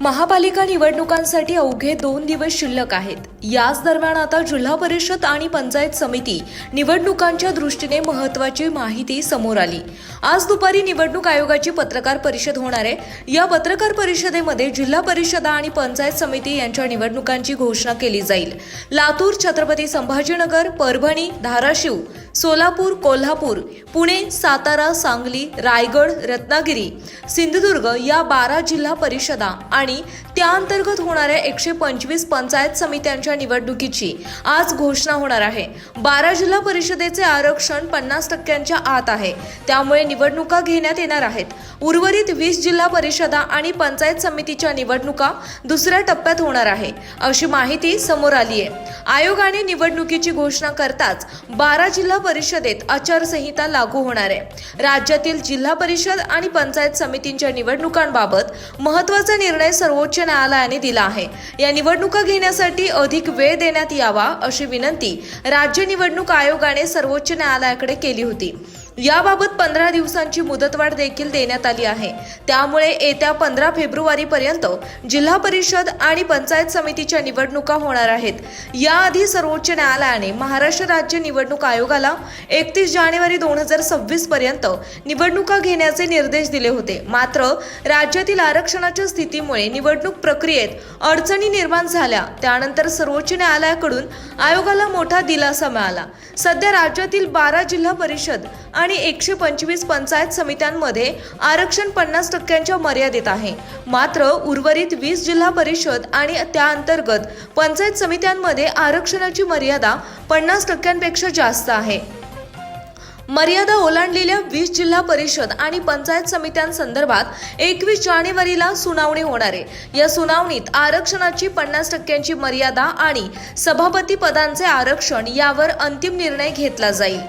महापालिका निवडणुकांसाठी अवघे दोन दिवस शिल्लक आहेत. याच दरम्यान आता जिल्हा परिषद आणि पंचायत समिती निवडणुकांच्या दृष्टीने महत्वाची माहिती समोर आली. आज दुपारी निवडणूक आयोगाची पत्रकार परिषद होणार आहे. या पत्रकार परिषदेमध्ये जिल्हा परिषद आणि पंचायत समिती यांच्या निवडणुकांची घोषणा केली जाईल. लातूर छत्रपती संभाजीनगर परभणी धाराशिव सोलापूर कोल्हापूर पुणे सातारा सांगली रायगड रत्नागिरी सिंधुदुर्ग या बारा जिल्हा परिषदा आणि त्याअंतर्गत होणाऱ्या एकशे पंचवीस पंचायत समित्यांच्या निवडणुकीची आज घोषणा होणार आहे. बारा जिल्हा परिषदेचे आरक्षण पन्नास टक्क्यांच्या आत आहे. त्यामुळे निवडणुका घेण्यात येणार आहेत. उर्वरित वीस जिल्हा परिषदा आणि पंचायत समितीच्या निवडणुका दुसऱ्या टप्प्यात होणार आहे अशी माहिती समोर आली आहे आयोगाने निवडणुकीची घोषणा करताच बारा जिल्हा परिषदेत आचारसंहिता लागू होणार आहे. राज्यातील जिल्हा परिषद आणि पंचायत समितींच्या निवडणुकांबाबत महत्त्वाचा निर्णय सर्वोच्च न्यायालयाने दिला आहे. या निवडणुका घेण्यासाठी अधिक वेळ देण्यात यावा अशी विनंती राज्य निवडणूक आयोगाने सर्वोच्च न्यायालयाकडे केली होती. याबाबत पंधरा दिवसांची मुदतवाढ देखील देण्यात आली आहे. त्यामुळे येत्या पंधरा फेब्रुवारीपर्यंत जिल्हा परिषद आणि पंचायत समितीच्या निवडणुका होणार आहेत. याआधी सर्वोच्च न्यायालयाने महाराष्ट्र राज्य निवडणूक आयोगाला एकतीस जानेवारी दोन हजार सव्वीस पर्यंत निवडणुका घेण्याचे निर्देश दिले होते. मात्र राज्यातील आरक्षणाच्या स्थितीमुळे निवडणूक प्रक्रियेत अडचणी निर्माण झाल्या. त्यानंतर सर्वोच्च न्यायालयाकडून आयोगाला मोठा दिलासा मिळाला. सध्या राज्यातील बारा जिल्हा परिषद आणि आणि एकशे पंचवीस पंचायत समित्यांमध्ये आरक्षण पन्नास टक्क्यांच्या मर्यादेत आहे. मात्र उर्वरित वीस जिल्हा परिषद आणि त्या अंतर्गत पंचायत समित्यांमध्ये आरक्षणाची मर्यादा पन्नास टक्क्यांपेक्षा जास्त आहे. मर्यादा ओलांडलेल्या वीस जिल्हा परिषद आणि पंचायत समित्यांसंदर्भात एकवीस जानेवारीला सुनावणी होणार आहे. या सुनावणीत आरक्षणाची पन्नास टक्क्यांची मर्यादा आणि सभापती पदांचे आरक्षण यावर अंतिम निर्णय घेतला जाईल.